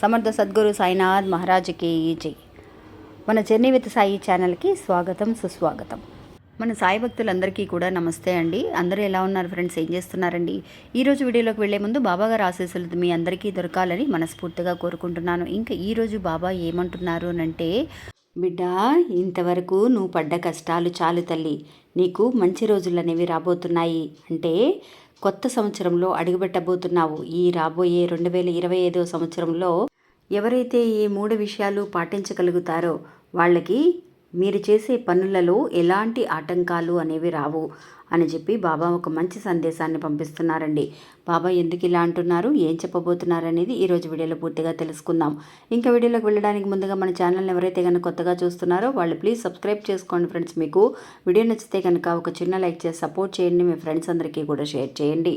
సమర్థ సద్గురు సాయినాథ్ మహారాజుకి జై. మన జర్నీ విత్ సాయి ఛానల్కి స్వాగతం సుస్వాగతం. మన సాయి భక్తులందరికీ కూడా నమస్తే అండి. అందరూ ఎలా ఉన్నారు ఫ్రెండ్స్? ఏం చేస్తున్నారండి? ఈరోజు వీడియోలోకి వెళ్ళే ముందు బాబా గారు ఆశీస్సులు మీ అందరికీ దొరకాలని మనస్ఫూర్తిగా కోరుకుంటున్నాను. ఇంకా ఈరోజు బాబా ఏమంటున్నారు అంటే బిడ్డ ఇంతవరకు నువ్వు పడ్డ కష్టాలు చాలు తల్లి. నీకు మంచి రోజులు అనేవి రాబోతున్నాయి. అంటే కొత్త సంవత్సరంలో అడుగుపెట్టబోతున్నావు. ఈ రాబోయే రెండు వేల ఇరవై ఐదో సంవత్సరంలో ఎవరైతే ఈ మూడు విషయాలు పాటించగలుగుతారో వాళ్ళకి మీరు చేసే పనులలో ఎలాంటి ఆటంకాలు అనేవి రావు అని చెప్పి బాబా ఒక మంచి సందేశాన్ని పంపిస్తున్నారండి. బాబా ఎందుకు ఇలా అంటున్నారు? ఏం చెప్పబోతున్నారు అనేది ఈరోజు వీడియోలో పూర్తిగా తెలుసుకుందాం. ఇంకా వీడియోలోకి వెళ్ళడానికి ముందుగా మన ఛానల్ని ఎవరైతే కనుక కొత్తగా చూస్తున్నారో వాళ్ళు ప్లీజ్ సబ్స్క్రైబ్ చేసుకోండి ఫ్రెండ్స్. మీకు వీడియో నచ్చితే కనుక ఒక చిన్న లైక్ చేసి సపోర్ట్ చేయండి. మీ ఫ్రెండ్స్ అందరికీ కూడా షేర్ చేయండి.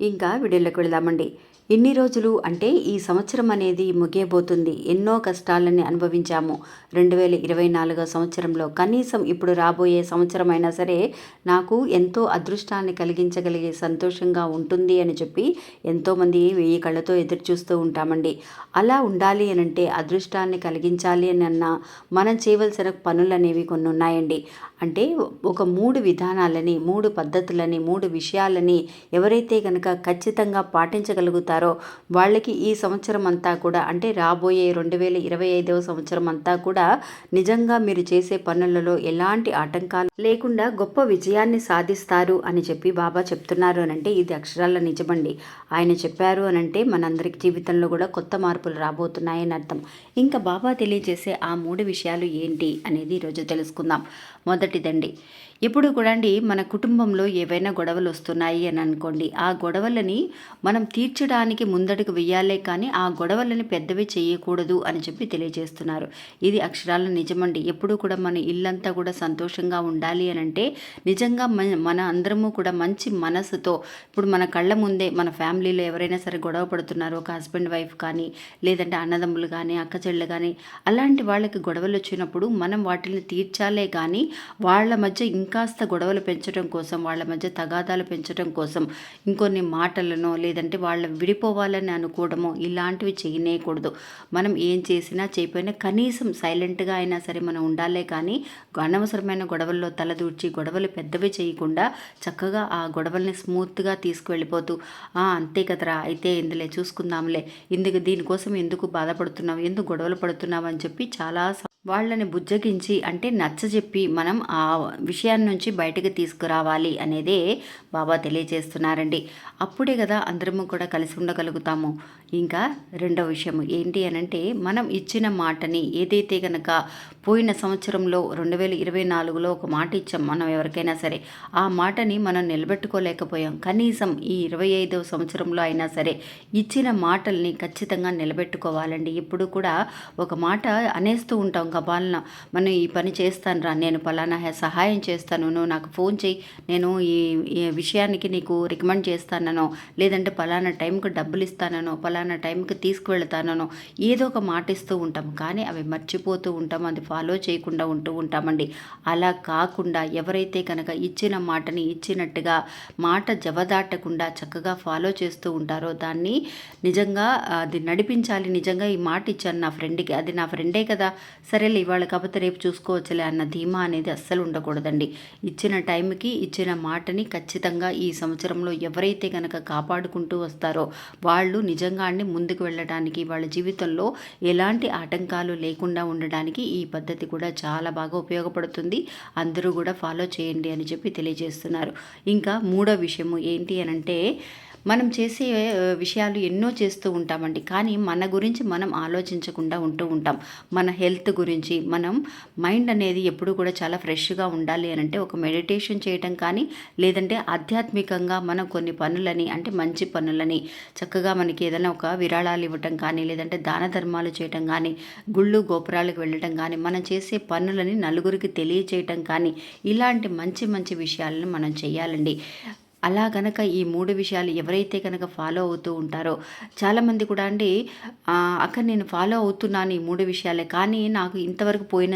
ఇంకా వీడియోలోకి వెళదామండి. ఇన్ని రోజులు అంటే ఈ సంవత్సరం అనేది ముగియబోతుంది. ఎన్నో కష్టాలని అనుభవించాము. రెండు వేల ఇరవై నాలుగో సంవత్సరంలో కనీసం ఇప్పుడు రాబోయే సంవత్సరం అయినా సరే నాకు ఎంతో అదృష్టాన్ని కలిగించగలిగే సంతోషంగా ఉంటుంది అని చెప్పి ఎంతోమంది వెయ్యి కళ్ళతో ఎదురు చూస్తూ ఉంటామండి. అలా ఉండాలి అని అంటే అదృష్టాన్ని కలిగించాలి అని అన్న మనం చేయవలసిన పనులు అనేవి కొన్ని ఉన్నాయండి. అంటే ఒక మూడు విధానాలని మూడు పద్ధతులని మూడు విషయాలని ఎవరైతే కనుక ఖచ్చితంగా పాటించగలుగుతారో వాళ్ళకి ఈ సంవత్సరం అంతా కూడా అంటే రాబోయే రెండు వేల ఇరవై ఐదవ సంవత్సరం అంతా కూడా నిజంగా మీరు చేసే పనులలో ఎలాంటి ఆటంకాలు లేకుండా గొప్ప విజయాన్ని సాధిస్తారు అని చెప్పి బాబా చెప్తున్నారు అని అంటే ఇది అక్షరాల నిజమండి. ఆయన చెప్పారు అని అంటే మనందరికి జీవితంలో కూడా కొత్త మార్పులు రాబోతున్నాయని అర్థం. ఇంకా బాబా తెలియజేసే ఆ మూడు విషయాలు ఏంటి అనేది ఈరోజు తెలుసుకుందాం. మొదటిదండి ఎప్పుడు కూడా అండి మన కుటుంబంలో ఏవైనా గొడవలు వస్తున్నాయి అని అనుకోండి. ఆ గొడవలని మనం తీర్చడానికి ముందడుగు వెయ్యాలే కానీ ఆ గొడవలని పెద్దవి చేయకూడదు అని చెప్పి తెలియజేస్తున్నారు. ఇది అక్షరాల నిజమండి. ఎప్పుడు కూడా మన ఇల్లంతా కూడా సంతోషంగా ఉండాలి అని అంటే నిజంగా మన మన అందరము కూడా మంచి మనసుతో ఇప్పుడు మన కళ్ళ ముందే మన ఫ్యామిలీలో ఎవరైనా సరే గొడవ పడుతున్నారు ఒక హస్బెండ్ వైఫ్ కానీ లేదంటే అన్నదమ్ములు కానీ అక్క చెల్లెలు కానీ అలాంటి వాళ్ళకి గొడవలు వచ్చినప్పుడు మనం వాటిని తీర్చాలే కానీ వాళ్ళ మధ్య ఇంకాస్త గొడవలు పెంచడం కోసం వాళ్ళ మధ్య తగాదాలు పెంచడం కోసం ఇంకొన్ని మాటలను లేదంటే వాళ్ళ విడిపోవాలని అనుకోవడమో ఇలాంటివి చేయనేయకూడదు. మనం ఏం చేసినా చేయకపోయినా కనీసం సైలెంట్గా అయినా సరే మనం ఉండాలే కానీ అనవసరమైన గొడవల్లో తలదూర్చి గొడవలు పెద్దవి చేయకుండా చక్కగా ఆ గొడవల్ని స్మూత్గా తీసుకువెళ్ళిపోతూ అంతే కదరా అయితే ఇందులే చూసుకుందాంలే. ఇందుకు దీనికోసం ఎందుకు బాధపడుతున్నావు? ఎందుకు గొడవలు పడుతున్నావు? అని చెప్పి చాలా వాళ్ళని బుజ్జగించి అంటే నచ్చజెప్పి మనం ఆ విషయాన్ని నుంచి బయటకు తీసుకురావాలి అనేదే బాబా తెలియజేస్తున్నారండి. అప్పుడే కదా అందరము కూడా కలిసి ఉండగలుగుతాము. ఇంకా రెండవ విషయం ఏంటి అనంటే మనం ఇచ్చిన మాటని ఏదైతే కనుక పోయిన సంవత్సరంలో రెండు వేల ఇరవై నాలుగులో ఒక మాట ఇచ్చాం మనం ఎవరికైనా సరే ఆ మాటని మనం నిలబెట్టుకోలేకపోయాం. కనీసం ఈ ఇరవై ఐదవ సంవత్సరంలో అయినా సరే ఇచ్చిన మాటల్ని ఖచ్చితంగా నిలబెట్టుకోవాలండి. ఇప్పుడు కూడా ఒక మాట అనేస్తూ ఉంటాం గబాలన మనం ఈ పని చేస్తాను రా నేను పలానా సహాయం చేస్తాను నువ్వు నాకు ఫోన్ చేయి నేను ఈ విషయానికి నీకు రికమెండ్ చేస్తానో లేదంటే పలానా టైంకి డబ్బులు ఇస్తానో పలానా టైంకి తీసుకువెళ్తానో ఏదో ఒక మాట ఇస్తూ ఉంటాం. కానీ అవి మర్చిపోతూ ఉంటాం అది ఫాలో చేయకుండా ఉంటూ ఉంటామండి. అలా కాకుండా ఎవరైతే కనుక ఇచ్చిన మాటని ఇచ్చినట్టుగా మాట జవదాటకుండా చక్కగా ఫాలో చేస్తూ ఉంటారో దాన్ని నిజంగా అది నడిపించాలి. నిజంగా ఈ మాట ఇచ్చాను నా ఫ్రెండ్కి అది నా ఫ్రెండే కదా సరే సరేలే ఇవాళ కాకపోతే రేపు చూసుకోవచ్చులే అన్న ధీమా అనేది అస్సలు ఉండకూడదండి. ఇచ్చిన టైంకి ఇచ్చిన మాటని ఖచ్చితంగా ఈ సంవత్సరంలో ఎవరైతే కనుక కాపాడుకుంటూ వస్తారో వాళ్ళు నిజంగా ముందుకు వెళ్ళడానికి వాళ్ళ జీవితంలో ఎలాంటి ఆటంకాలు లేకుండా ఉండడానికి ఈ పద్ధతి కూడా చాలా బాగా ఉపయోగపడుతుంది. అందరూ కూడా ఫాలో చేయండి అని చెప్పి తెలియజేస్తున్నారు. ఇంకా మూడో విషయము ఏంటి అని అంటే మనం చేసే విషయాలు ఎన్నో చేస్తూ ఉంటామండి. కానీ మన గురించి మనం ఆలోచించకుండా ఉంటూ ఉంటాం. మన హెల్త్ గురించి మనం మైండ్ అనేది ఎప్పుడు కూడా చాలా ఫ్రెష్గా ఉండాలి అని అంటే ఒక మెడిటేషన్ చేయటం కానీ లేదంటే ఆధ్యాత్మికంగా మనం కొన్ని పనులని అంటే మంచి పనులని చక్కగా మనకి ఏదైనా ఒక విరాళాలు ఇవ్వటం కానీ లేదంటే దాన ధర్మాలు చేయటం కానీ గుళ్ళు గోపురాలకు వెళ్ళటం కానీ మనం చేసే పనులని నలుగురికి తెలియచేయటం కానీ ఇలాంటి మంచి మంచి విషయాలను మనం చేయాలండి. అలా గనక ఈ మూడు విషయాలు ఎవరైతే కనుక ఫాలో అవుతూ ఉంటారో చాలామంది కూడా అండి అక్కడ నేను ఫాలో అవుతున్నాను ఈ మూడు విషయాలే కానీ నాకు ఇంతవరకు పోయిన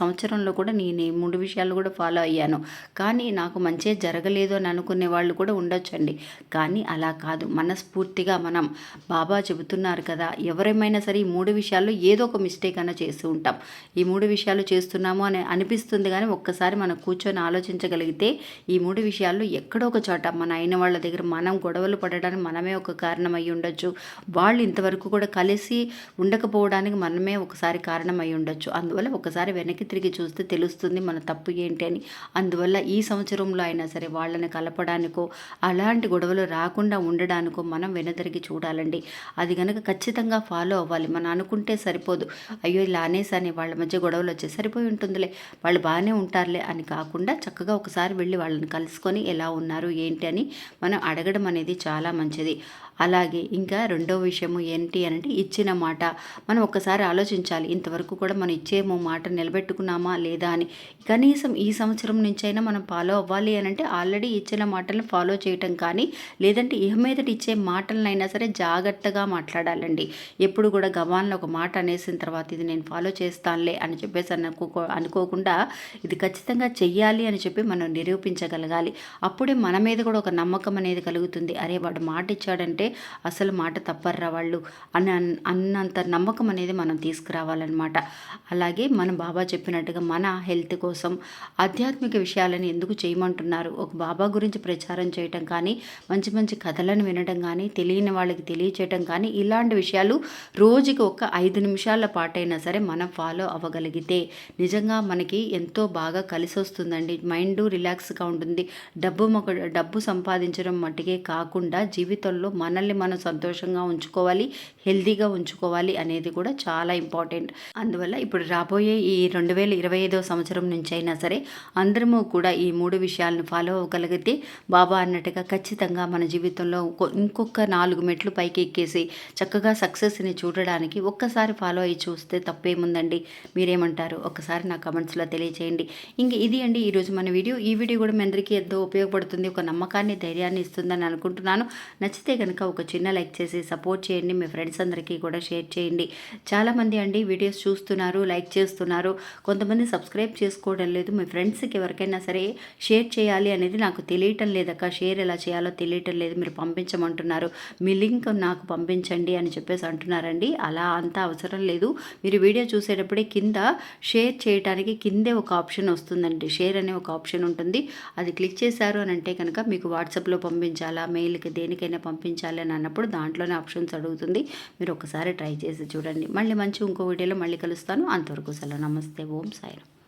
సంవత్సరంలో కూడా నేను ఈ మూడు విషయాలు కూడా ఫాలో అయ్యాను. కానీ నాకు మంచి జరగలేదు అని అనుకునే వాళ్ళు కూడా ఉండొచ్చండి. కానీ అలా కాదు. మనస్ఫూర్తిగా మనం బాబా చెబుతున్నారు కదా ఎవరేమైనా సరే ఈ మూడు విషయాల్లో ఏదో ఒక మిస్టేక్ అన్న చేస్తూ ఉంటాం. ఈ మూడు విషయాలు చేస్తున్నాము అని అనిపిస్తుంది కానీ ఒక్కసారి మనం కూర్చొని ఆలోచించగలిగితే ఈ మూడు విషయాల్లో ఎక్కడో ఒక చోట మన అయిన వాళ్ళ దగ్గర మనం గొడవలు పడడానికి మనమే ఒక కారణం అయి ఉండొచ్చు. వాళ్ళు ఇంతవరకు కూడా కలిసి ఉండకపోవడానికి మనమే ఒకసారి కారణం అయి ఉండొచ్చు. అందువల్ల ఒకసారి వెనక్కి తిరిగి చూస్తే తెలుస్తుంది మన తప్పు ఏంటి అని. అందువల్ల ఈ సంవత్సరంలో అయినా సరే వాళ్ళని కలపడానికో అలాంటి గొడవలు రాకుండా ఉండడానికో మనం వెనతిరిగి చూడాలండి. అది కనుక ఖచ్చితంగా ఫాలో అవ్వాలి. మనం అనుకుంటే సరిపోదు. అయ్యో ఇలా అనేసని వాళ్ళ మధ్య గొడవలు వచ్చే సరిపోయి ఉంటుందిలే. వాళ్ళు బాగానే ఉంటారులే అని కాకుండా చక్కగా ఒకసారి వెళ్ళి వాళ్ళని కలుసుకొని ఎలా ఉన్నారు ఏ ఏంటి అని మనం అడగడం అనేది చాలా మంచిది. అలాగే ఇంకా రెండో విషయము ఏంటి అని అంటే ఇచ్చిన మాట. మనం ఒక్కసారి ఆలోచించాలి ఇంతవరకు కూడా మనం ఇచ్చేమో మాట నిలబెట్టుకున్నామా లేదా అని. కనీసం ఈ సంవత్సరం నుంచైనా మనం ఫాలో అవ్వాలి అని అంటే ఆల్రెడీ ఇచ్చిన మాటలను ఫాలో చేయటం కానీ లేదంటే ఇహ ఇచ్చే మాటలనైనా సరే జాగ్రత్తగా మాట్లాడాలండి. ఎప్పుడు కూడా గవాన్లో ఒక మాట అనేసిన తర్వాత ఇది నేను ఫాలో చేస్తానులే అని చెప్పేసి అనుకో అనుకోకుండా ఇది ఖచ్చితంగా చెయ్యాలి అని చెప్పి మనం నిరూపించగలగాలి. అప్పుడే మన మీద కూడా ఒక నమ్మకం అనేది కలుగుతుంది. అరే వాడు మాట ఇచ్చాడంటే అసలు మాట తప్పర్రా వాళ్ళు అని అన్నంత నమ్మకం అనేది మనం తీసుకురావాలన్నమాట. అలాగే మన బాబా చెప్పినట్టుగా మన హెల్త్ కోసం ఆధ్యాత్మిక విషయాలను ఎందుకు చేయమంటున్నారు? ఒక బాబా గురించి ప్రచారం చేయటం కానీ మంచి మంచి కథలను వినడం కానీ తెలియని వాళ్ళకి తెలియచేయటం కానీ ఇలాంటి విషయాలు రోజుకి ఒక ఐదు నిమిషాల పాటైనా సరే మనం ఫాలో అవ్వగలిగితే నిజంగా మనకి ఎంతో బాగా కలిసి వస్తుందండి. మైండ్ రిలాక్స్గా ఉంటుంది. డబ్బు మొక డబ్బు సంపాదించడం మట్టుకే కాకుండా జీవితంలో మన మనల్ని మనం సంతోషంగా ఉంచుకోవాలి హెల్దీగా ఉంచుకోవాలి అనేది కూడా చాలా ఇంపార్టెంట్. అందువల్ల ఇప్పుడు రాబోయే ఈ రెండు వేల ఇరవై ఐదో సంవత్సరం నుంచి అయినా సరే అందరము కూడా ఈ మూడు విషయాలను ఫాలో అవ్వగలిగితే బాబా అన్నట్టుగా ఖచ్చితంగా మన జీవితంలో ఇంకో- ఇంకొక నాలుగు మెట్లు పైకి ఎక్కేసి చక్కగా సక్సెస్ని చూడడానికి ఒక్కసారి ఫాలో అయ్యి చూస్తే తప్పేముందండి? మీరేమంటారు? ఒకసారి నా కమెంట్స్లో తెలియచేయండి. ఇంక ఇది అండి ఈరోజు మన వీడియో. ఈ వీడియో కూడా మీ అందరికీ ఎంతో ఉపయోగపడుతుంది ఒక నమ్మకాన్ని ధైర్యాన్ని ఇస్తుందని అనుకుంటున్నాను. నచ్చితే కనుక ఒక చిన్న లైక్ చేసి సపోర్ట్ చేయండి. మీ ఫ్రెండ్స్ అందరికీ కూడా షేర్ చేయండి. చాలామంది అండి వీడియోస్ చూస్తున్నారు లైక్ చేస్తున్నారు. కొంతమంది సబ్స్క్రైబ్ చేసుకోవడం లేదు. మీ ఫ్రెండ్స్కి ఎవరికైనా సరే షేర్ చేయాలి అనేది నాకు తెలియటం లేదక్క షేర్ ఎలా చేయాలో తెలియటం లేదు. మీరు పంపించమంటున్నారు. మీ లింక్ నాకు పంపించండి అని చెప్పేసి అంటున్నారండి. అలా అంత అవసరం లేదు. మీరు వీడియో చూసేటప్పుడే కింద షేర్ చేయడానికి కిందే ఒక ఆప్షన్ వస్తుందండి. షేర్ అనే ఒక ఆప్షన్ ఉంటుంది. అది క్లిక్ చేశారు అని అంటే కనుక మీకు వాట్సాప్లో పంపించాలా? మెయిల్కి దేనికైనా పంపించాలి? అని అన్నప్పుడు దాంట్లోనే ఆప్షన్స్ అడుగుతుంది. మీరు ఒకసారి ట్రై చేసి చూడండి. మళ్ళీ మంచి ఇంకో వీడియోలో మళ్ళీ కలుస్తాను. అంతవరకు సెలవు. నమస్తే. ఓం సాయిరామ్.